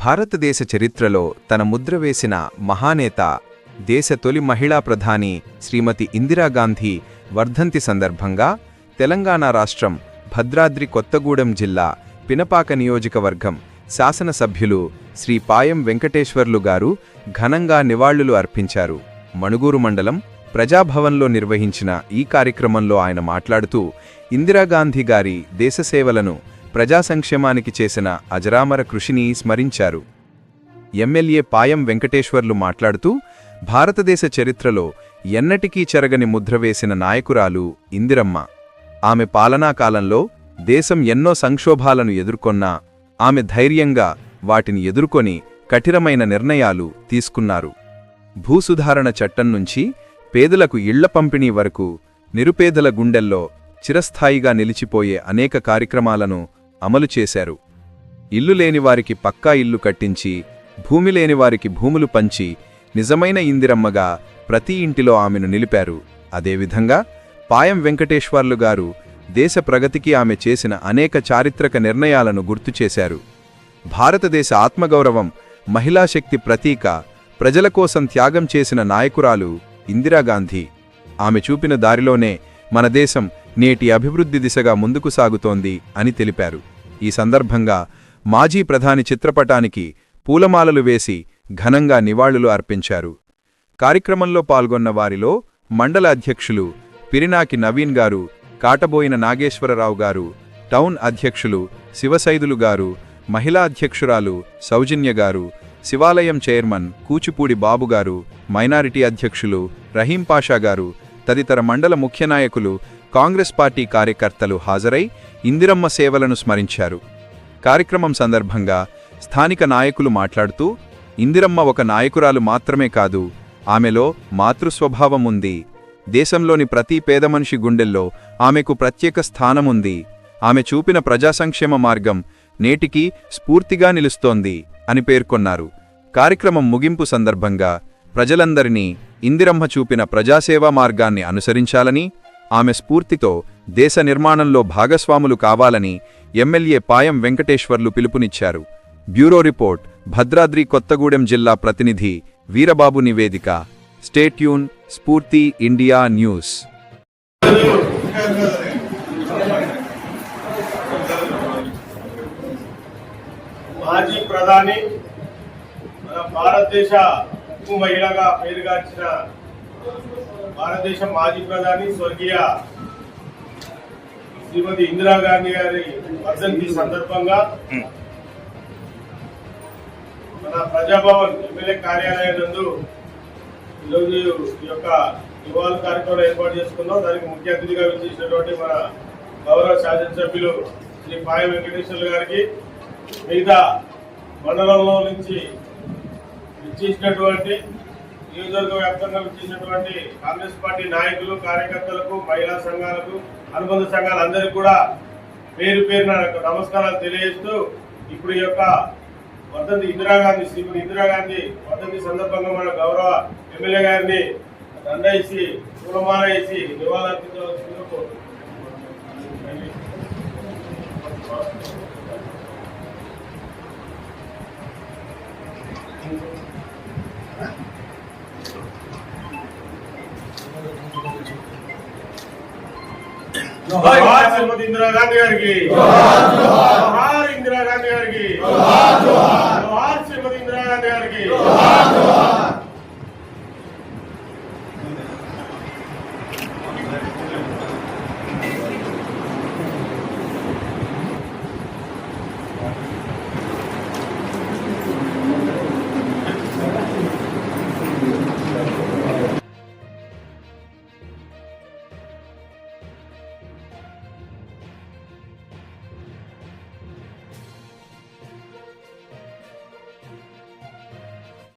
భారతదేశ చరిత్రలో తన ముద్ర వేసిన మహానేత దేశ తొలి మహిళా ప్రధాని శ్రీమతి ఇందిరాగాంధీ వర్ధంతి సందర్భంగా తెలంగాణ రాష్ట్రం భద్రాద్రి కొత్తగూడెం జిల్లా పినపాక నియోజకవర్గం శాసనసభ్యులు శ్రీ పాయం వెంకటేశ్వర్లు గారు ఘనంగా నివాళులు అర్పించారు. మణుగూరు మండలం ప్రజాభవన్లో నిర్వహించిన ఈ కార్యక్రమంలో ఆయన మాట్లాడుతూ ఇందిరాగాంధీ గారి దేశసేవలను ప్రజా సంక్షేమానికి చేసిన అజరామర కృషిని స్మరించారు. ఎమ్మెల్యే పాయం వెంకటేశ్వర్లు మాట్లాడుతూ భారతదేశ చరిత్రలో ఎన్నటికీ చెరగని ముద్ర వేసిన నాయకురాలు ఇందిరమ్మ. ఆమె పాలనా కాలంలో దేశం ఎన్నో సంక్షోభాలను ఎదుర్కొన్నా ఆమె ధైర్యంగా వాటిని ఎదుర్కొని కఠినమైన నిర్ణయాలు తీసుకున్నారు. భూసుధారణ చట్టం నుంచి పేదలకు ఇళ్ళ పంపిణీ వరకు నిరుపేదల గుండెల్లో చిరస్థాయిగా నిలిచిపోయే అనేక కార్యక్రమాలను అమలు చేశారు. ఇల్లు లేనివారికి పక్కా ఇల్లు కట్టించి భూమి లేనివారికి భూములు పంచి నిజమైన ఇందిరమ్మగా ప్రతి ఇంటిలో ఆమెను నిలిపారు. అదేవిధంగా పాయం వెంకటేశ్వర్లు గారు దేశ ప్రగతికి ఆమె చేసిన అనేక చారిత్రక నిర్ణయాలను గుర్తు చేశారు. భారతదేశ ఆత్మగౌరవం మహిళాశక్తి ప్రతీక ప్రజల కోసం త్యాగం చేసిన నాయకురాలు ఇందిరాగాంధీ ఆమె చూపిన దారిలోనే మన దేశం నేటి అభివృద్ధి దిశగా ముందుకు సాగుతోంది అని తెలిపారు. ఈ సందర్భంగా మాజీ ప్రధాని చిత్రపటానికి పూలమాలలు వేసి ఘనంగా నివాళులు అర్పించారు. కార్యక్రమంలో పాల్గొన్న వారిలో మండల అధ్యక్షులు పిరినాకి నవీన్ గారు కాటబోయిన నాగేశ్వరరావు గారు టౌన్ అధ్యక్షులు శివసైదులు గారు మహిళా అధ్యక్షురాలు సౌజన్య గారు శివాలయం చైర్మన్ కూచిపూడి బాబుగారు మైనారిటీ అధ్యక్షులు రహీం పాషా గారు తదితర మండల ముఖ్య నాయకులు కాంగ్రెస్ పార్టీ కార్యకర్తలు హాజరై ఇందిరమ్మ సేవలను స్మరించారు. కార్యక్రమం సందర్భంగా స్థానిక నాయకులు మాట్లాడుతూ ఇందిరమ్మ ఒక నాయకురాలు మాత్రమే కాదు ఆమెలో మాతృస్వభావం ఉంది. దేశంలోని ప్రతి పేద మనిషి గుండెల్లో ఆమెకు ప్రత్యేక స్థానముంది ఆమె చూపిన ప్రజా సంక్షేమ మార్గం నేటికి స్ఫూర్తిగా నిలుస్తోంది అని పేర్కొన్నారు. కార్యక్రమం ముగింపు సందర్భంగా ప్రజలందరినీ ఇందిరమ్మ చూపిన ప్రజాసేవా మార్గాన్ని అనుసరించాలని ఆమె స్ఫూర్తితో దేశ నిర్మాణంలో భాగస్వాములు కావాలని ఎమ్మెల్యే పాయం వెంకటేశ్వర్లు పిలుపునిచ్చారు. బ్యూరో రిపోర్ట్ భద్రాద్రి కొత్తగూడెం జిల్లా ప్రతినిధి వీరబాబు నివేదిక. స్టేట్యూన్ స్ఫూర్తి ఇండియా న్యూస్. మాజీ ప్రధాని మన భారతదేశ ఉప్పు మహిళగా పేరుగాంచిన భారతదేశ మాజీ ప్రధాని స్వర్గీయ శ్రీమతి ఇందిరాగాంధీ గారి వర్ధంతి సందర్భంగా మన ప్రజాభవన్ ఎమ్మెల్యే కార్యాలయం నందు ఈరోజు ఈ యొక్క నివాళుల కార్యక్రమం ఏర్పాటు చేసుకున్నాం. దానికి ముఖ్య అతిథిగా విచ్చేసినటువంటి మన గౌరవ శాసనసభ్యులు శ్రీ పాయ వెంకటేశ్వర్లు గారికి మిగతా మండలంలో నుంచి ఇచ్చేసినటువంటి నియోజకవర్గ వ్యాప్తంగా ఇచ్చేసినటువంటి కాంగ్రెస్ పార్టీ నాయకులు కార్యకర్తలకు మహిళా సంఘాలకు అనుబంధ సంఘాలందరికీ కూడా పేరు పేరున నమస్కారాలు తెలియజేస్తూ ఇప్పుడు ఈ యొక్క వర్ధంతి ఇందిరాగాంధీ శ్రీమతి ఇందిరాగాంధీ వర్ధంతి సందర్భంగా మన గౌరవ ఎమ్మెల్యే గారిని దండ వేసి పూలమాల వేసి నివాళులర్పించవలసిందిగా కోరుతున్నాను. కోరుతున్నాం శ్రీమతి ఇందిరాగాంధీ గారికి జోహార్ ఇందిరాగాంధీ గారికి జోహార్ శ్రీమతి ఇందిరాగాంధీ గారికి